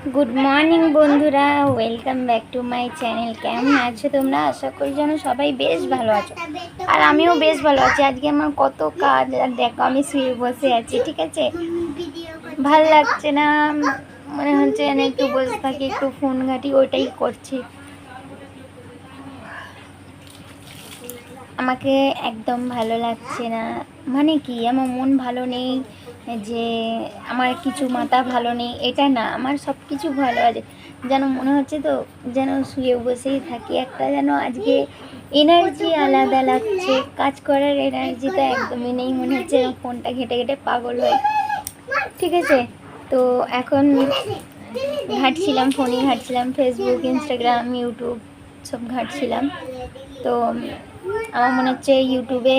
Good morning বন্ধুরা। Welcome back to my channel কেমন আছো তোমরা? আশা করি যেন সবাই বেশ ভালো আছো। আর আমিও বেশ ভালো আছি। আজকে আমার কত কাজ। আর দেখো, আমি শুয়ে বসে আছি, ঠিক আছে? ভালো লাগছে না? মনে হচ্ছে যেন একটু বসে থাকি, একটু ফোন ঘাঁটি, ওইটাই করছি। আমাকে একদম ভালো লাগছে না। মানে কি? আমার মন ভালো নেই। যে আমার কিছু মাথা ভালো নেই, এটা না, আমার সব কিছু ভালো আছে। যেন মনে হচ্ছে তো, যেন শুয়ে বসেই থাকি, একটা যেন আজকে এনার্জি আলাদা লাগছে, কাজ করার এনার্জি তো একদমই নেই, মনে হচ্ছে ফোনটা ঘেটে ঘেটে পাগল হয়। ঠিক আছে? তো এখন ঘাঁটছিলাম, ফোনে ঘাঁটছিলাম ফেসবুক ইনস্টাগ্রাম ইউটিউব সব ঘাঁটছিলাম। তো আমার মনে হচ্ছে ইউটিউবে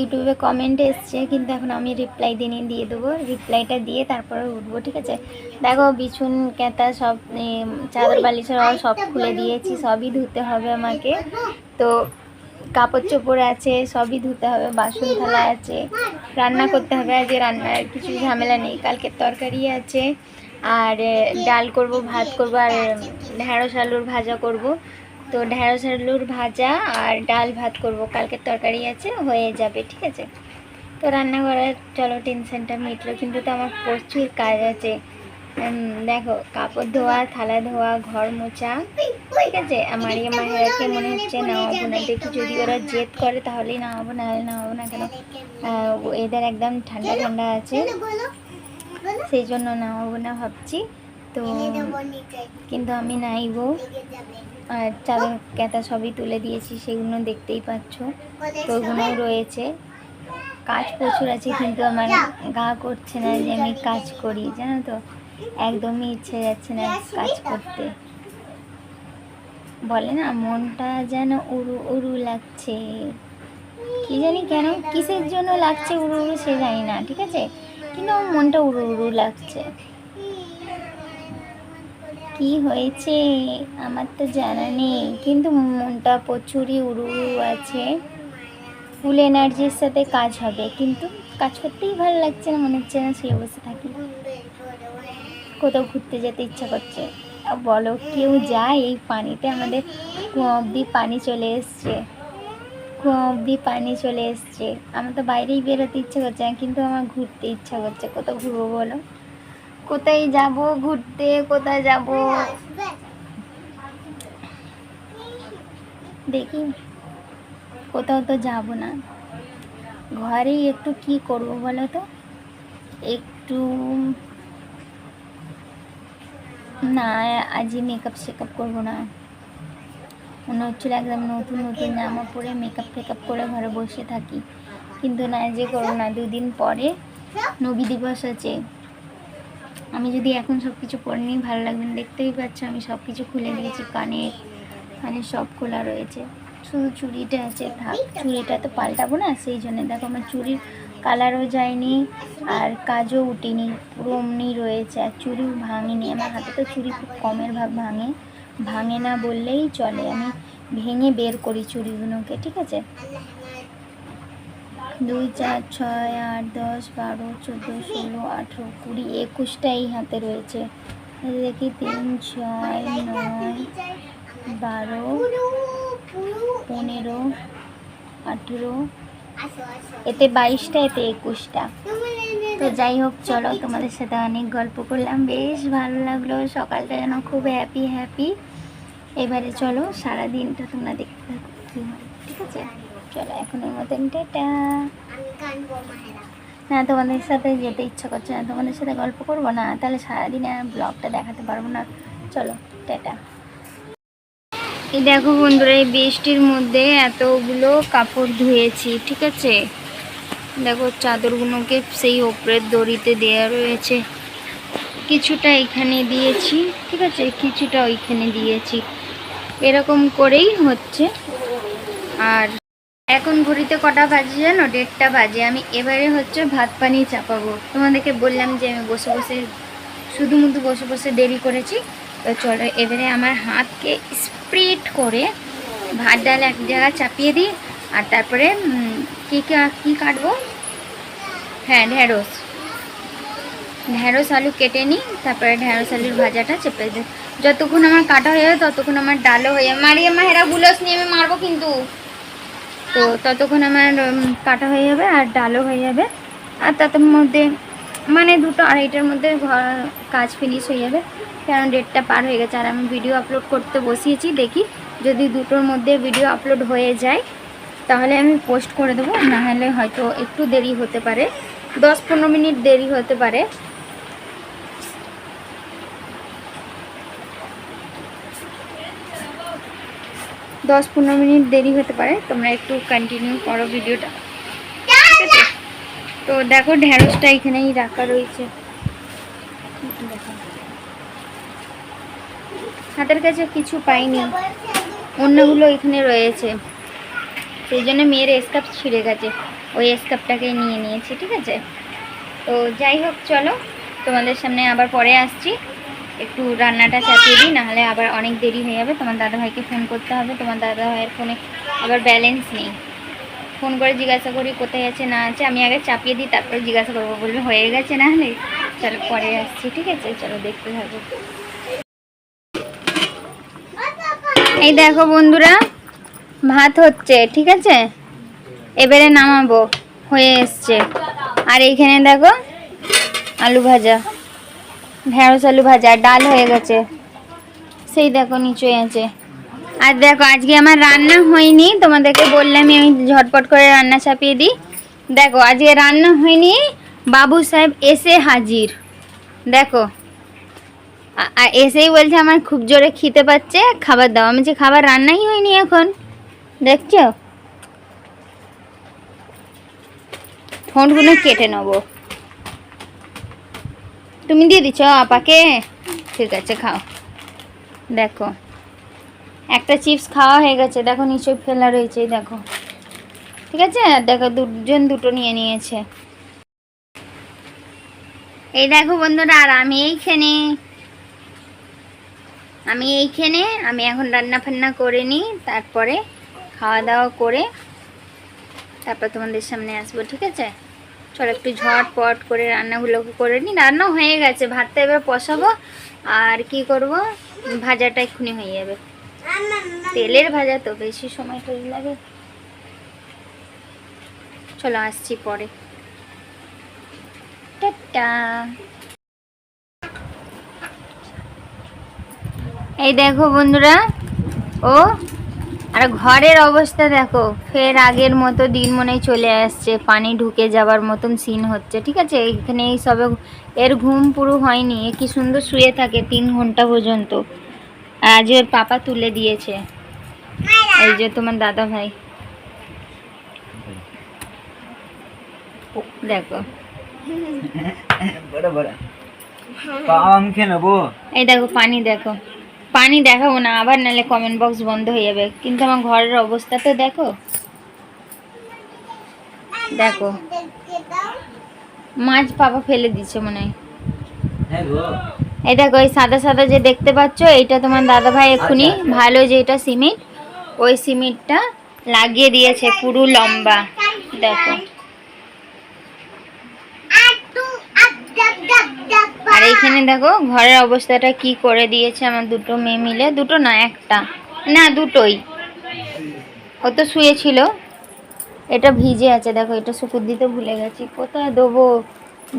ইউটিউবে কমেন্ট এসছে কিন্তু এখন আমি রিপ্লাই দিনে দিয়ে দেবো। রিপ্লাইটা দিয়ে তারপরে উঠবো ঠিক আছে? দেখো বিছুন কেতা সব চাদর বালিশের সব খুলে দিয়েছি সবই ধুতে হবে আমাকে। তো কাপড় চোপড় আছে সবই ধুতে হবে বাসন থালা আছে রান্না করতে হবে আজকে রান্নার কিছু ঝামেলা নেই। কালকে তরকারি আছে আর ডাল করব ভাত করব আর ঢেঁড়স আলুর ভাজা করব। তো ঢেঁড়স আলুর ভাজা আর ডাল ভাত করব। কালকে তরকারি আছে, হয়ে যাবে, ঠিক আছে? তো রান্না করার চলো, টেনশনটা মিটলো কিন্তু তো আমার প্রচুর কাজ আছে। দেখো, কাপড় ধোয়া, থালা ধোয়া, ঘর মোছা, ঠিক আছে? আমার ইয়ে মায়েরাকে মনে হচ্ছে নামাবো না। দেখি যদি ওরা জেদ করে, তাহলেই নামাবো না নামাবো না কেন? এদের একদম ঠান্ডা ঠান্ডা আছে। সেই জন্য নামাবো না ভাবছি। তো, কিন্তু আমি নাইবো আর চাদর কেতা সবই তুলে দিয়েছি, সেগুলো দেখতেই পাচ্ছ। তো ওগুলোও রয়েছে। কাজ প্রচুর আছে, কিন্তু আমার গা করছে না যে আমি কাজ করি, জানো তো? একদমই ইচ্ছে যাচ্ছে না কাজ করতে। বলে না, মনটা যেন উড়ু উড়ু লাগছে। কি জানি কেন, কিসের জন্য লাগছে উড়ু উড়ু সে জানি না, ঠিক আছে? কিন্তু আমার মনটা উড়ু উড়ু লাগছে। কি হয়েছে? আমার তো জানা নেই। কিন্তু মনটা প্রচুরই উড়ু আছে। ফুল এনার্জির সাথে কাজ হবে। কিন্তু কাজ করতেই ভালো লাগছে না, মনে হচ্ছে না শুয়ে বসে থাকি। কোথাও ঘুরতে যেতে ইচ্ছা করছে। বলো, কেউ যায়? এই পানিতে আমাদের কুয়া অব্দি পানি চলে এসছে। কুয়া অব্দি পানি চলে এসছে। আমার তো বাইরেই বেরোতে ইচ্ছা করছে না, কিন্তু আমার ঘুরতে ইচ্ছা করছে। কোথাও ঘুরবো বলো? কোথায় যাব, ঘুরতে কোথায় যাব? দেখি, কোথাও তো যাব না। ঘরেই একটু কি করব বলো তো? একটু না, আজই মেকআপ শেকআপ করব না। মনে হচ্ছিল একদম নতুন নতুন জামা পরে মেকআপ টেকআপ করে ঘরে বসে থাকি। কিন্তু না, যে করব না, দুদিন পরে নবী দিবস আছে। আমি যদি এখন সব কিছু পরে নিই ভালো লাগবে না, দেখতেই পাচ্ছ আমি সব কিছু খুলে দিয়েছি কানে মানে সব খোলা রয়েছে। শুধু চুড়িটা আছে, থাক, চুড়িটা তো পাল্টাবো না, সেই জন্য। দেখো, আমার চুড়ির কালারও যায়নি, আর কাজও উঠেনি, পুরো অমনি রয়েছে, আর চুড়ি ভাঙেনি। আমার হাতে তো চুড়ি খুব কমের ভাগ ভাঙে ভাঙে না বললেই চলে। আমি ভেঙে বের করি চুড়িগুলোকে, ঠিক আছে? দুই চার ছয় আট দশ বারো চোদ্দ ষোলো আঠেরো কুড়ি একুশটা এই হাতে রয়েছে। দেখি তিন, ছয়, নয়, বারো, পনেরো, আঠেরো, এতে বাইশটা, এতে একুশটা। তো যাই হোক, চলো তোমাদের সাথে অনেক গল্প করলাম। বেশ ভালো লাগল। সকালটা যেন খুব হ্যাপি হ্যাপি এবারে চলো সারা দিনটা তোমরা দেখতে থাকো। কী হয়, ঠিক আছে? চলো এখনের মতন না, তোমাদের সাথে যেতে ইচ্ছা করছে না, তোমাদের সাথে গল্প করব না, তাহলে সারাদিন আর ব্লগটা দেখাতে পারব না। চলো টাটা এই দেখো বন্ধুরা, এই বৃষ্টির মধ্যে এতগুলো কাপড় ধুয়েছি, ঠিক আছে? দেখো, চাদরগুলোকে সেই ওপরের দড়িতে দেওয়া রয়েছে। কিছুটা এখানে দিয়েছি, ঠিক আছে? কিছুটা ওইখানে দিয়েছি। এরকম করেই হচ্ছে। আর এখন ঘড়িতে কটা বাজে জানো? দেড়টা বাজে। আমি এবারে হচ্ছে ভাত পানি চাপাবো। তোমাদেরকে বললাম যে আমি বসে বসে, শুধু মুধু বসে বসে দেরি করেছি। তো চলো এবারে আমার হাতকে স্প্রিট করে ভাত ডাল এক জায়গায় চাপিয়ে দিই। আর তারপরে কী কা- কী কাটবো? হ্যাঁ ঢেঁড়স। ঢ্যাঁড়স আলু কেটে নিই, তারপরে ঢ্যাঁড়স আলুর ভাজাটা চেপে দিই। যতক্ষণ আমার কাটা হয়ে যাবে, ততক্ষণ আমার ডালও হয়ে যাবে। মারিয়ে মা গুলোস নিয়ে আমি মারবো কিন্তু। তো ততক্ষণ আমার কাটা হয়ে যাবে আর ডালও হয়ে যাবে। আর তার মধ্যে মানে দুটো আড়াইটার মধ্যে ঘর, কাজ ফিনিশ হয়ে যাবে। কারণ ডেটটা পার হয়ে গেছে। আর আমি ভিডিও আপলোড করতে বসিয়েছি, দেখি যদি দুটোর মধ্যে ভিডিও আপলোড হয়ে যায়, তাহলে আমি পোস্ট করে দেবো। নাহলে হয়তো একটু দেরি হতে পারে। দশ পনেরো মিনিট দেরি হতে পারে। দশ পনেরো মিনিট দেরি হতে পারে, তোমরা একটু কন্টিনিউ করো ভিডিওটা? তো দেখো ঢ্যাঁড়সটা এখানেই রাখা রয়েছে। হাতের কাছে কিছু পাইনি। অন্যগুলো এখানে রয়েছে। সেই জন্য মেয়ের স্কাপ ছিঁড়ে গেছে। ওই স্কাপটাকেই নিয়ে নিয়েছি, ঠিক আছে? তো যাই হোক, চলো। তোমাদের সামনে আবার পরে আসছি। একটু রান্নাটা চাপিয়ে দিই, নাহলে আবার অনেক দেরি হয়ে যাবে। তোমার দাদাভাইকে ফোন করতে হবে। তোমার দাদাভাইয়ের ফোনে আবার ব্যালেন্স নেই। ফোন করে জিজ্ঞাসা করি, কোথায় আছে, না আছে, আমি আগে চাপিয়ে দিই, তারপরে জিজ্ঞাসা করব। বলবে, হয়ে গেছে নাহলে চলো পরে আসছি, ঠিক আছে? চলো দেখতে থাকো। এই দেখো বন্ধুরা, ভাত হচ্ছে, ঠিক আছে? এবারে নামাবো, হয়ে এসছে। আর এইখানে দেখো, আলু ভাজা। ঢেঁড়স, আলু ভাজা, ডাল হয়ে গেছে। সেই দেখো নিচে আছে। আর দেখো, আজকে আমার রান্না হয়নি। তোমাদেরকে বললাম আমি ঝটপট করে রান্না চাপিয়ে দিই। দেখো, আজকে রান্না হয়নি। বাবু সাহেব এসে হাজির। দেখো আর এসেই বলছে আমার খুব জোরে খিদে পাচ্ছে, খাবার দাও। আমি যে খাবার রান্নাই হয়নি এখন। দেখছ? ফোনগুলো কেটে নেব। তুমি দিয়ে দিচ্ছ আপাকে? ঠিক আছে, খাও। দেখো, একটা চিপস খাওয়া হয়ে গেছে। দেখো নিশ্চয়ই ফেলা রয়েছে, দেখো। ঠিক আছে? দেখো, দুজন দুটো নিয়ে নিয়েছে। এই দেখো বন্ধুরা, আর আমি এইখানে। আমি এইখানে, আমি এখন রান্না ফান্না করে নিই, তারপরে খাওয়া দাওয়া করে তারপর তোমাদের সামনে আসব, ঠিক আছে? চলো একটু ঝটপট করে রান্নাগুলো করে নিই রান্না হয়ে গেছে, ভাতটা এবার বসাবো। আর কি করব? ভাজাটা এক্ষুনি হয়ে যাবে। তেলের ভাজা তো বেশি সময় তৈরি লাগে। চলো আসছি পরে। এই দেখো বন্ধুরা, ও আর ঘরের অবস্থা দেখো ফের আগের মতো দিন মনে চলে আসছে পানি ঢুকে যাবার মতন সিন হচ্ছে ঠিক আছে? এখানে এই সবে এর ঘুম পুরো হয়নি এ কি সুন্দর শুয়ে থাকে তিন ঘণ্টা পর্যন্ত। আর আজ ওর পাপা তুলে দিয়েছে। এই যে তোমার দাদা ভাই। দেখো। এই দেখো পানি দেখো। পানি দেখাবো না আবার নাহলে কমেন্ট বক্স বন্ধ হয়ে যাবে। কিন্তু আমার ঘরের অবস্থা তো দেখো। দেখো। মাছ পাপা ফেলে দিচ্ছে মনে হয়। হ্যাঁ এই দেখো এই সাদা সাদা যে দেখতে পাচ্ছ এইটা তোমার দাদা ভাই এক্ষুনি ভালো যে এটা সিমেন্ট ওই সিমেন্টটা লাগিয়ে দিয়েছে পুরো লম্বা। দেখো। আর এইখানে দেখো ঘরের অবস্থাটা কি করে দিয়েছে আমার দুটো মেয়ে মিলে? দুটো না একটা। না দুটোই। ও তো শুয়েছিল। এটা ভিজে আছে দেখো এটা শুকুর দিতে ভুলে গেছি। কোথায় দেবো?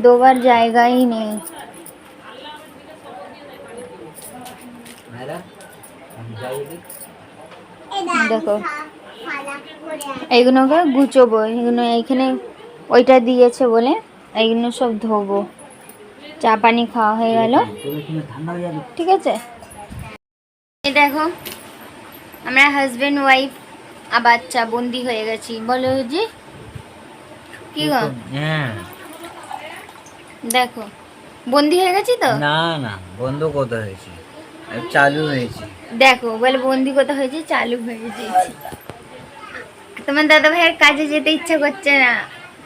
দেবার জায়গাই নেই। দেখো এইগুলোকে গুছোবো এগুলো এইখানে ওইটা দিয়েছে বলে এইগুলো সব ধোবো। চা পানি খাওয়া হয়ে গেল। ঠিক আছে? দেখো আমরা হাজবেন্ড ওয়াইফ আর বাচ্চা বন্দি হয়ে গেছি। বলো যে কি গো? হ্যাঁ। দেখো বন্দি হয়ে গেছি তো? না না বন্ধ কোথা হয়েছে? চালু হয়েছে। দেখো বলে বন্দি কোথা হয়েছে? চালু হয়ে গেছে। তোমার দাদা ভাইয়ের কাজে যেতে ইচ্ছা করছে না।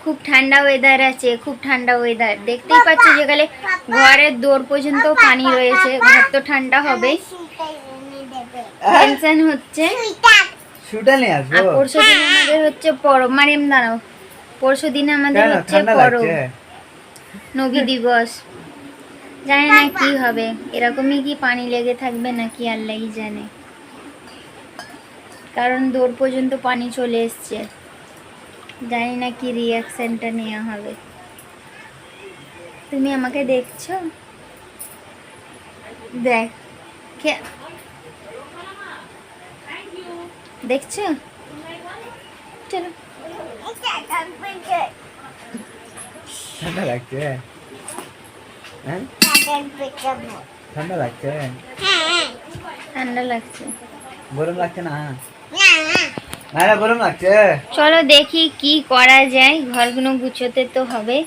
খুব ঠান্ডা ওয়েদার আছে খুব ঠান্ডা ওয়েদার দেখতেই পাচ্ছ যেখানে ঘরের দৌড় পর্যন্ত পানি রয়েছে ঘর তো ঠান্ডা হবে। টেনশন হচ্ছে। পরশু দিন আমাদের হচ্ছে পরব মারিয়াম দাঁড়াও। পরশু দিন আমাদের হচ্ছে পরব। নবী দিবস। জানি না কি হবে। এরকমই কি পানি লেগে থাকবে নাকি আল্লাহই জানে। কারণ দূর পর্যন্ত পানি চলে এসছে। জানি না কি রিয়াকশনটা নেওয়া হবে। তুমি আমাকে দেখছ? দেখ দেখছ? চলো। ঠান্ডা লাগছে? হ্যাঁ? ঠান্ডা লাগছে? ঠান্ডা লাগছে। গরম লাগছে না। চলো দেখি কি করা যায়। ঘরগুলো গুছোতে তো হবে।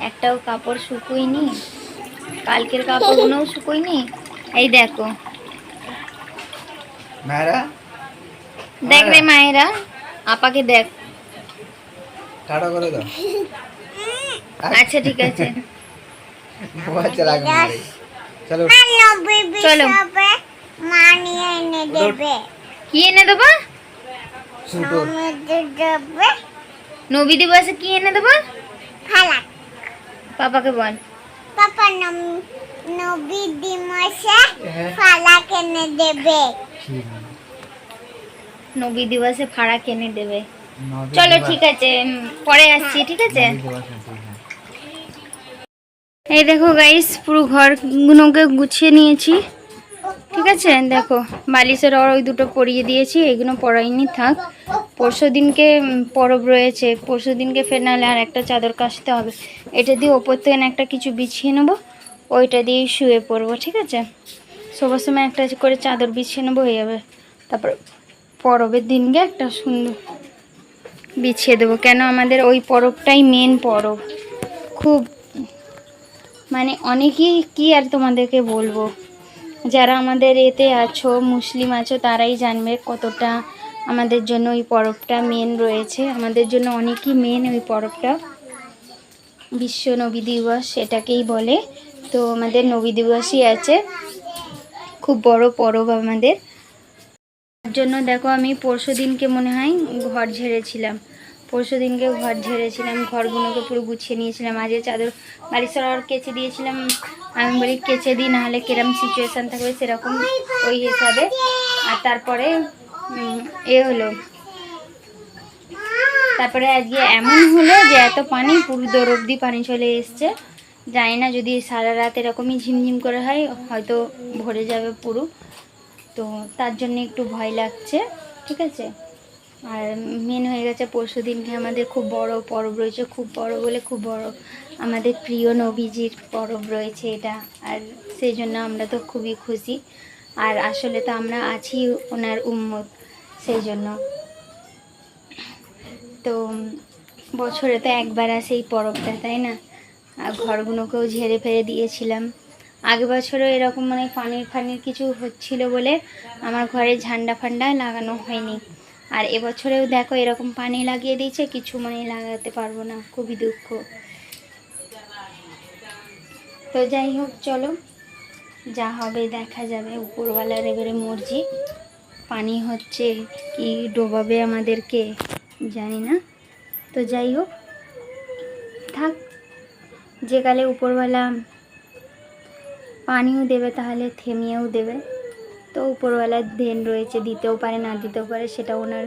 একটাও কাপড় শুকুইনি কালকের কাপড়গুলোও শুকুইনি এই দেখো। দেখ রে মায়েরা? আপাকে দেখ। টাটা করে দাও। আচ্ছা ঠিক আছে। চলো। চলো। মানিয়ে এনে দেবে। কি এনে দেবে? নবী দিবসে কি এনে দেবো? ফালাক। পাপাকে বল। পাপা নম নবী দিমসে হ্যাঁ। ফালাক এনে দেবে। নবী দিবসে ভাড়া কিনে দেবে। চলো ঠিক আছে পরে আসছি ঠিক আছে? দিবস। এই দেখো গাইস পুরো ঘরগুলোকে গুছিয়ে নিয়েছি। ঠিক আছে? দেখো, বালিশের আর ওই দুটো পরিয়ে দিয়েছি, এগুলো পরাইনি, থাক। পরশু দিনকে পরব রয়েছে। পরশু দিনকে ফের নাহলে আর একটা চাদর কাচতে হবে। এটা দিয়ে ওপর থেকে একটা কিছু বিছিয়ে নেব, ওইটা দিয়েই শুয়ে পড়ব, ঠিক আছে? সবার সময় একটা করে চাদর বিছিয়ে নেব, হয়ে যাবে। তারপর পরবের দিনকে একটা সুন্দর বিছিয়ে দেবো। কেন আমাদের ওই পরবটাই মেন পরব। খুব মানে অনেকেই কি আর তোমাদেরকে বলব? যারা আমাদের এতে আছো, মুসলিম আছো, তারাই জানবে কতটা আমাদের জন্য ওই পরবটা মেন রয়েছে। আমাদের জন্য অনেকই মেন ওই পরবটা। বিশ্ব নবী দিবস সেটাকেই বলে। তো আমাদের নবী দিবসই আছে। খুব বড় পরব আমাদের। তার জন্য দেখো আমি পরশু দিনকে মনে হয় ঘর ঝেড়েছিলাম। পরশু দিনকে ঘর ঝেড়েছিলাম, ঘরগুলোকে পুরো গুছিয়ে নিয়েছিলাম। আজকে চাদর বাড়ি সরার কেচে দিয়েছিলাম। আমি বলি, কেচে দিই, নাহলে কিরম সিচুয়েশান থাকবে? সেরকম ওই হিসাবে। আর তারপরে এ হলো। তারপরে আজকে এমন হলো যে এত পানি, পুরো দৌড় অব্দি পানি চলে এসছে। জানি না যদি সারা রাত এরকমই ঝিমঝিম করে হয়, হয়তো ভরে যাবে পুরো। তো তার জন্য একটু ভয় লাগছে, ঠিক আছে? আর মেন হয়ে গেছে পরশু দিনকে আমাদের খুব বড় পরব রয়েছে, খুব বড় বলে খুব বড়। আমাদের প্রিয় নবীজির পরব রয়েছে এটা, আর সেই জন্য আমরা তো খুবই খুশি। আর আসলে তো আমরা আছি ওনার উম্মত, সেই জন্য। তো বছরে তো একবার আসে এই পরবটা, তাই না? আর ঘরগুলোকেও ঝেড়ে ফেড়ে দিয়েছিলাম। আগের বছরও এরকম মানে পানির ফানির কিছু হচ্ছিল বলে আমার ঘরে ঝান্ডা ফান্ডা লাগানো হয়নি। আর এবছরেও দেখো এরকম পানি লাগিয়ে দিয়েছে, কিছু মানে লাগাতে পারব না, খুবই দুঃখ। তো যাই হোক, চলো, যা হবে, দেখা যাবে। উপরওয়ালার এবারে মর্জি। পানি হচ্ছে কি ডোবাবে আমাদেরকে, জানি না। তো যাই হোক, থাক, যে কালে উপরওয়ালা পানিও দেবে, তাহলে থেমিয়েও দেবে। তো উপরওয়ালার দেন রয়েছে, দিতেও পারে, না দিতেও পারে, সেটা ওনার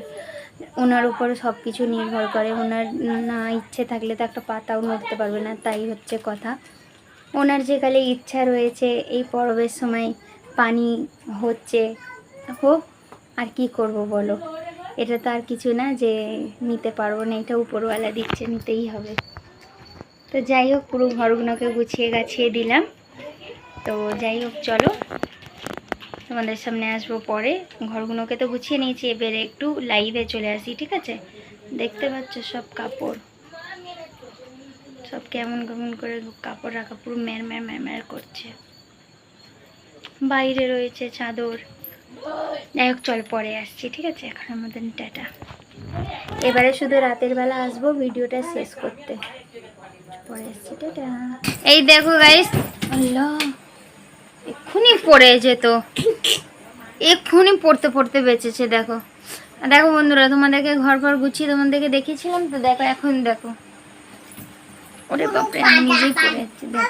ওনার উপর সব কিছু নির্ভর করে। ওনার না ইচ্ছে থাকলে তো একটা পাতাও নড়তে পারবে না, তাই হচ্ছে কথা। ওনার যে কালে ইচ্ছা রয়েছে, এই পরবের সময় পানি হচ্ছে, হোক আর কি করব বলো? এটা তো আর কিছু না যে নিতে পারব না, এটা উপরওয়ালা দিচ্ছে, নিতেই হবে। তো যাই হোক, পুরো ঘরগুলোকে গুছিয়ে গাছিয়ে দিলাম। তো যাই হোক, চলো। তোমাদের সামনে আসব পরে। ঘরগুলোকে তো গুছিয়ে নিয়েছি, এবারে একটু লাইভে চলে আসি, ঠিক আছে? দেখতে পাচ্ছ সব কাপড়। সব কেমন কেমন করে কাপড় রাখা, পুরো ম্যার ম্যার ম্যার করছে। বাইরে রয়েছে চাদর। যাই হোক, চল পরে আসছি, ঠিক আছে? এখন আমাদের টাটা। এবারে শুধু রাতের বেলা আসব, ভিডিওটা শেষ করতে। পরে আসছি, টাটা। এই দেখো গাইস আল্লাহ। এক্ষুনি পড়ে যেত। এক্ষুনি পড়তে পড়তে বেঁচেছে দেখো। দেখো বন্ধুরা তোমাদেরকে ঘর ঘর গুছিয়ে তোমাদেরকে দেখিয়েছিলাম তো দেখো এখন দেখো। ওরে বাপরে আমি নিজেই পড়ে যাচ্ছি দেখো।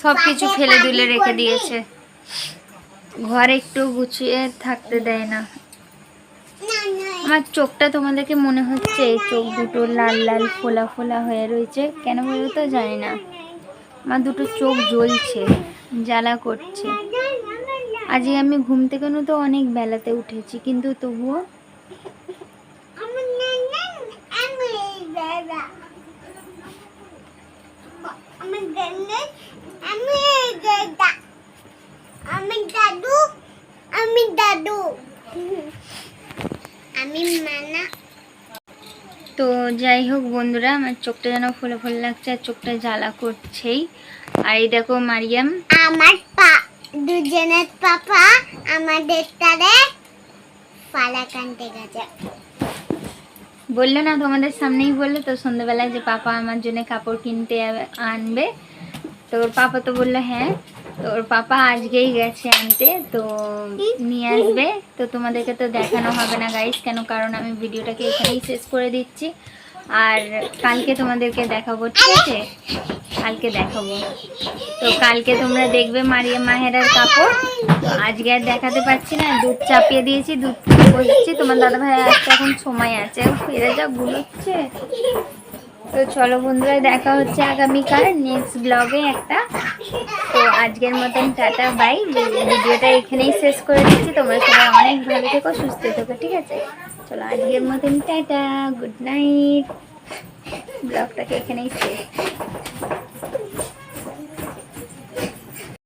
সব কিছু ফেলে দুলে রেখে দিয়েছে। ঘর একটু গুছিয়ে থাকতে দেয় না। আমার চোখটা তোমাদেরকে মনে হচ্ছে চোখ দুটো লাল লাল ফোলা ফোলা হয়ে রয়েছে। কেন বলো তো জানি না। আমার দুটো চোখ জ্বলছে। জ্বালা করছে। আজকে আমি ঘুম থেকে তো অনেক বেলাতে উঠেছি, কিন্তু তবুও আমি দাদা আমি দাদা। আমি মানা। তো যাই হোক বন্ধুরা আমার চোখটা যেন ফুলে ফুলে লাগছে আর চোখটা জ্বালা করছেই। আর এই দেখো মারিয়াম। আমার পা দুজনের পাপা আমাদের তারে পালা কানতে গেছে। বলল না তোমাদের সামনেই বলল তো সন্ধ্যেবেলায় যে পাপা আমার জন্য কাপড় কিনতে আনবে। তো ওর পাপা তো বলল হ্যাঁ। তো ওর পাপা আজকেই গেছে আনতে, তো নিয়ে আসবে। তো তোমাদেরকে তো দেখানো হবে না গাইস কেন? কারণ আমি ভিডিওটাকে এখানেই শেষ করে দিচ্ছি। আর কালকে তোমাদেরকে দেখাবো, ঠিক আছে? কালকে দেখাবো। তো কালকে তোমরা দেখবে মারিয়া মাহেরার কাপড়। তো আজকে আর দেখাতে পারছি না, দুধ চাপিয়ে দিয়েছি, দুধ বসেছি। তোমার দাদা ভাই আসতে এখন সময় আছে ফিরে যা গুলোচ্ছে তো চলো বন্ধুরা, দেখা হচ্ছে আগামীকাল নেক্সট ব্লগে একটা। তো আজকের মতন টাটা বাই ভিডিওটা এখানেই শেষ করে দিচ্ছি। তোমরা সবাই অনেক ভালো থেকো, সুস্থ থেকো, ঠিক আছে? চলো আজকের মতন টাটা গুড নাইট ব্লগটাকে এখানেই শেষ।